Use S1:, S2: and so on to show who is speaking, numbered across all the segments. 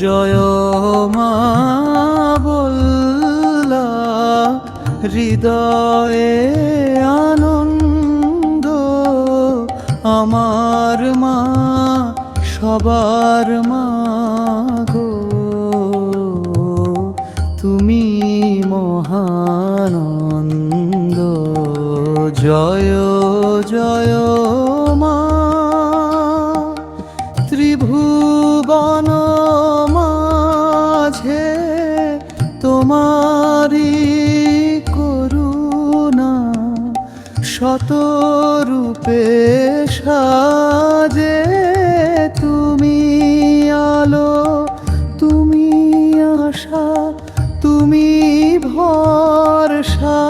S1: জয় মা বল্লা, হৃদয়ে আনন্দ। আমার মা, সবার মা গো। তুমি মহানন্দ। জয় জয় মা, ত্রিভুবন তোমারি করুণা শত রূপে সাজে তুমি আলো, তুমি আশা, তুমি ভরসা।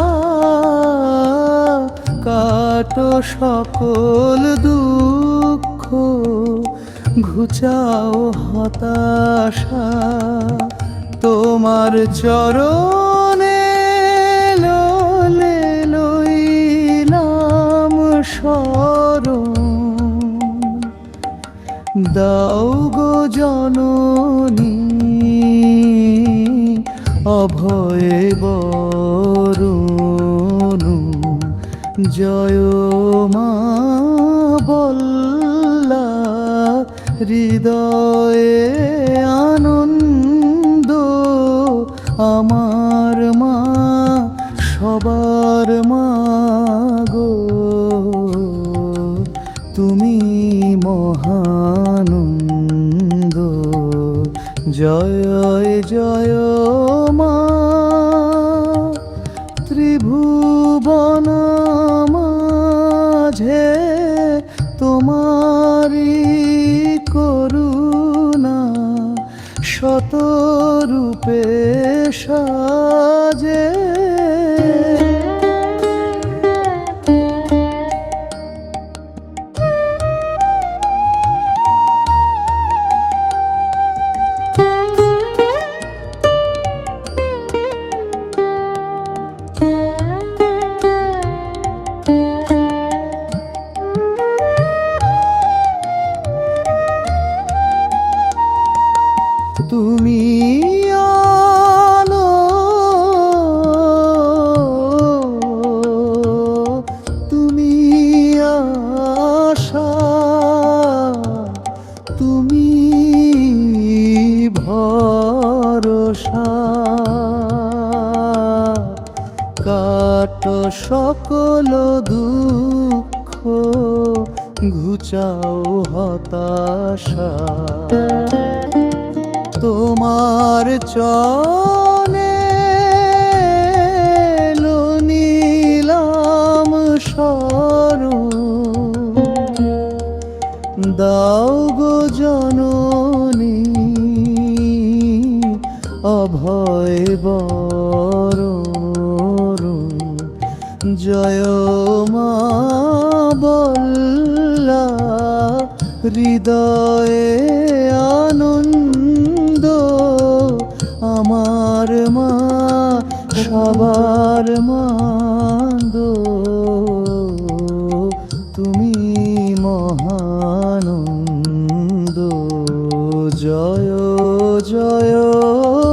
S1: কাটো সকল দুঃখ, ঘুচাও হতাশা। তোমার চরণে লোলে লইলাম শরণ দাও গো জননী অভয়ে বরণ। জয় মা বল্লা হৃদয়ে জয় জয় মা ত্রিভুবন মাঝে তোমারি করুণা শত রূপে সাজে। তুমি আলো তুমি আশা। তুমি ভরসা। কাট সকল দুঃখ ঘুচাও হতাশা। তোমার চনে নীলাম সরণ দাও গো জননী অভয় বরণ জয় মা বল্লা হৃদয়ে জয়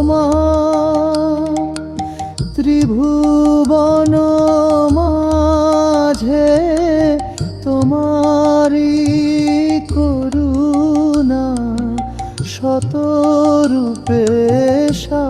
S1: মা ত্রিভুবন মাঝে তোমারি করুণা শত রূপে সা